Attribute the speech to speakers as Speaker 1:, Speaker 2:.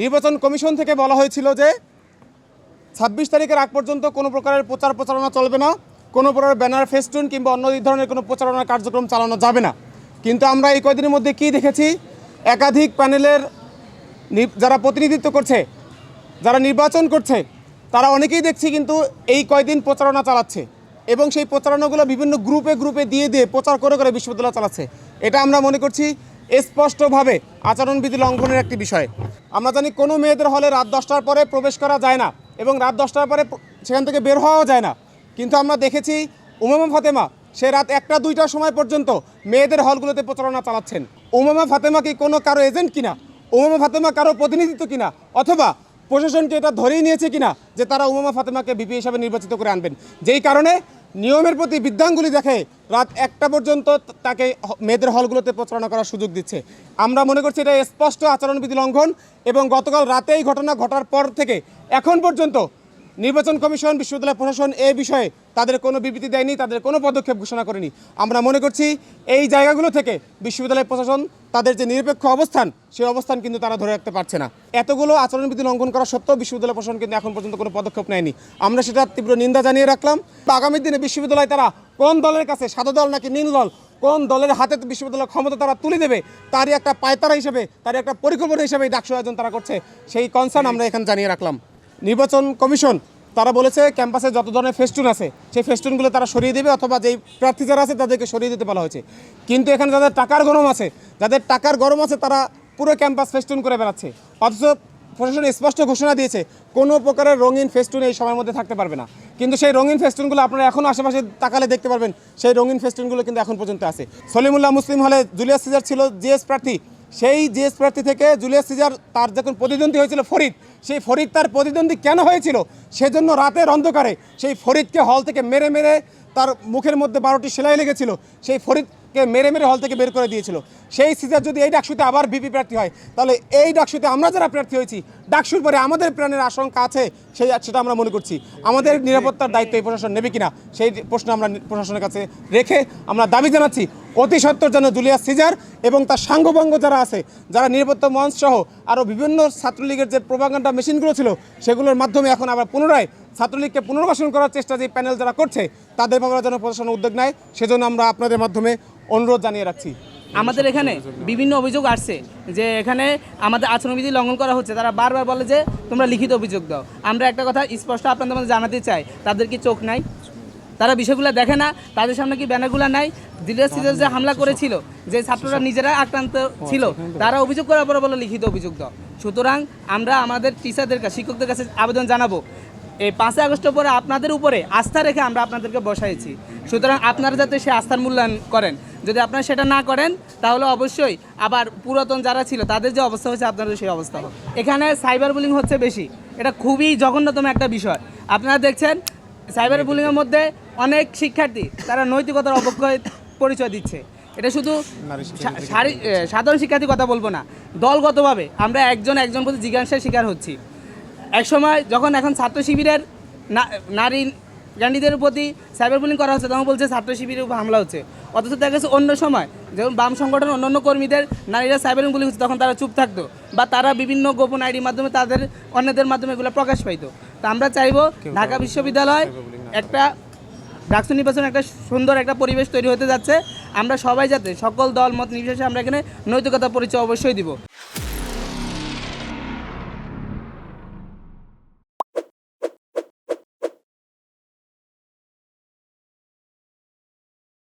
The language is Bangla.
Speaker 1: নির্বাচন কমিশন থেকে বলা হয়েছিল যে ছাব্বিশ তারিখের আগ পর্যন্ত কোনো প্রকারের প্রচার প্রচারণা চলবে না, কোনো প্রকার ব্যানার ফেস্টুন কিংবা অন্য ধরনের কোনো প্রচারণা কার্যক্রম চালানো যাবে না। কিন্তু আমরা এই কয়দিনের মধ্যে কি দেখেছি? একাধিক প্যানেলের যারা প্রতিনিধিত্ব করছে, যারা নির্বাচন করছে, তারা অনেকেই দেখছি কিন্তু এই কয়দিন প্রচারণা চালাচ্ছে এবং সেই প্রচারণাগুলো বিভিন্ন গ্রুপে গ্রুপে দিয়ে দিয়ে প্রচার করে করে বিশ্ববিদ্যালয় চালাচ্ছে। এটা আমরা মনে করছি স্পষ্টভাবে আচরণবিধি লঙ্ঘনের একটি বিষয়। আমরা জানি কোনো মেয়েদের হলে রাত দশটার পরে প্রবেশ করা যায় না এবং রাত দশটার পরে সেখান থেকে বের হওয়াও যায় না। কিন্তু আমরা দেখেছি উমামা ফাতেমা, সে রাত একটা দুইটার সময় পর্যন্ত মেয়েদের হলগুলোতে প্রচারণা চালাচ্ছেন। উমামা ফাতেমা কি কোনো কারও এজেন্ট কিনা? উমামা ফাতেমা কারও প্রতিনিধিত্ব কিনা? অথবা প্রশাসনকে এটা ধরেই নিয়েছে কিনা যে তারা উমামা ফাতেমাকে বিপি হিসাবে নির্বাচিত করে আনবেন? যেই কারণে নিয়মের প্রতি বিদ্যাঙ্গুলি দেখে রাত একটা পর্যন্ত তাকে মেয়েদের হলগুলোতে প্রচারণা করার সুযোগ দিচ্ছে। আমরা মনে করছি এটা স্পষ্ট আচরণবিধি লঙ্ঘন এবং গতকাল রাতে এই ঘটনা ঘটার পর থেকে এখন পর্যন্ত নির্বাচন কমিশন, বিশ্ববিদ্যালয় প্রশাসন এ বিষয়ে তাদের কোনো বিবৃতি দেয়নি, তাদের কোনো পদক্ষেপ ঘোষণা করেনি। আমরা মনে করছি এই জায়গাগুলো থেকে বিশ্ববিদ্যালয় প্রশাসন তাদের যে নিরপেক্ষ অবস্থান, সেই অবস্থান কিন্তু তারা ধরে রাখতে পারছে না। এতগুলো আচরণবিধি লঙ্ঘন করা সত্ত্বেও বিশ্ববিদ্যালয় প্রশাসন কিন্তু এখন পর্যন্ত কোনো পদক্ষেপ নেয়নি। আমরা সেটা তীব্র নিন্দা জানিয়ে রাখলাম। আগামী দিনে বিশ্ববিদ্যালয় তারা কোন দলের কাছে, সাদা দল নাকি নীল দল, কোন দলের হাতে বিশ্ববিদ্যালয় ক্ষমতা তারা তুলে দেবে, তারই একটা পায়তারা হিসেবে, তারই একটা পরিকল্পনা হিসেবে এই ডাকসু আয়োজন তারা করছে, সেই কনসার্ন আমরা এখানে জানিয়ে রাখলাম। নির্বাচন কমিশন তারা বলেছে ক্যাম্পাসে যত ধরনের ফেস্টুন আছে, সেই ফেস্টুনগুলো তারা সরিয়ে দেবে অথবা যেই প্রার্থী যারা আছে তাদেরকে সরিয়ে দিতে বলা হয়েছে। কিন্তু এখানে যাদের টাকার গরম আছে, যাদের টাকার গরম আছে তারা পুরো ক্যাম্পাস ফেস্টুন করে বেড়াচ্ছে। অথচ প্রশাসন স্পষ্ট ঘোষণা দিয়েছে, কোনো প্রকারের রঙিন ফেস্টুন এই সময়ের মধ্যে থাকতে পারবে না। কিন্তু সেই রঙিন ফেস্টুনগুলো আপনারা এখনও আশেপাশে তাকালে দেখতে পারবেন, সেই রঙিন ফেস্টুনগুলো কিন্তু এখন পর্যন্ত আছে। সলিমুল্লাহ মুসলিম হলে জুলিয়াস সিজার ছিল জিএস প্রার্থী। সেই জিএস প্রার্থী থেকে জুলিয়াস সিজার তার যখন প্রতিদ্বন্দ্বী হয়েছিল ফরিদ, সেই ফরিদ তার প্রতিদ্বন্দ্বী কেন হয়েছিল? সেজন্য রাতের অন্ধকারে সেই ফরিদকে হল থেকে মেরে মেরে তার মুখের মধ্যে বারোটি সেলাই লেগেছিল। সেই ফরিদকে মেরে মেরে হল থেকে বের করে দিয়েছিল। সেই সিজার যদি এই ডাকসুতে আবার বিপি প্রার্থী হয়, তাহলে এই ডাকসুতে আমরা যারা প্রার্থী হয়েছি, ডাকসুর পরে আমাদের প্রাণের আশঙ্কা আছে, সেই সেটা আমরা মনে করছি। আমাদের নিরাপত্তার দায়িত্ব এই প্রশাসন নেবে কিনা, সেই প্রশ্ন আমরা প্রশাসনের কাছে রেখে আমরা দাবি জানাচ্ছি, অতি সত্তর যেন জুলিয়াস সিজার এবং তার সাঙ্গভঙ্গ যারা আছে, যারা নিরাপত্তা মঞ্চ সহ আরও বিভিন্ন ছাত্রলীগের যে প্রভাগান্ডা মেশিনগুলো ছিল, সেগুলোর মাধ্যমে এখন আবার পুনরায় ছাত্রলীগকে পুনর্বাসন করার চেষ্টা যে প্যানেল যারা করছে, তাদের ব্যাপারে যেন প্রশাসন উদ্যোগ নেয়, সেজন্য আমরা আপনাদের মাধ্যমে অনুরোধ জানিয়ে রাখছি।
Speaker 2: আমাদের এখানে বিভিন্ন অভিযোগ আসছে যে এখানে আমাদের আচরণবিধি লঙ্ঘন করা হচ্ছে। তারা বারবার বলে যে, তোমরা লিখিত অভিযোগ দাও। আমরা একটা কথা স্পষ্ট আপনাদের মধ্যে জানাতে চাই, তাদের কি চোখ নাই? তারা বিষয়গুলো দেখে না, তাদের সামনে কি ব্যানারগুলো নাই? দিলের সিজন যে হামলা করেছিল, যে ছাত্ররা নিজেরা আক্রান্ত ছিল, তারা অভিযোগ করার পরে বলে লিখিত অভিযোগ দাও। সুতরাং আমরা আমাদের টিচারদের কাছে, শিক্ষকদের কাছে আবেদন জানাব এই পাঁচই আগস্টের পরে আপনাদের উপরে আস্থা রেখে আমরা আপনাদেরকে বসাইছি। সুতরাং আপনারা যাতে সে আস্থার মূল্যায়ন করেন যদি আপনারা সেটা না করেন তাহলে অবশ্যই আবার পুরাতন যারা ছিল তাদের যে অবস্থা হয়েছে আপনাদের সেই অবস্থা হবে। এখানে সাইবার বুলিং হচ্ছে বেশি। এটা খুবই জঘন্যতম একটা বিষয়। আপনারা দেখছেন সাইবার বুলিংয়ের মধ্যে অনেক শিক্ষার্থী তারা নৈতিকতার অবক্ষয় পরিচয় দিচ্ছে। এটা শুধু সাধারণ শিক্ষার্থীর কথা বলব না। দলগতভাবে আমরা একজন একজন প্রতি জিজ্ঞাসার শিকার হচ্ছি। একসময় যখন এখন ছাত্র শিবিরের নারী ক্যান্ডিদের প্রতি সাইবার বুলিং করা হচ্ছে তখন বলছে ছাত্র শিবিরের উপর হামলা হচ্ছে। অথচ দেখা গেছে অন্য সময় যেমন বাম সংগঠন অন্যান্য কর্মীদের নারীরা সাইবার বুলিং হচ্ছে তখন তারা চুপ থাকতো বা তারা বিভিন্ন গোপন আইডির মাধ্যমে তাদের অন্যদের মাধ্যমে এগুলো প্রকাশ পাইতো। তো আমরা চাইব ঢাকা বিশ্ববিদ্যালয় একটা ডাকসু নির্বাচন একটা সুন্দর একটা পরিবেশ তৈরি হতে যাচ্ছে। আমরা সবাই যাতে সকল দল মত নির্বিশেষে আমরা এখানে নৈতিকতা পরিচয় অবশ্যই দিব।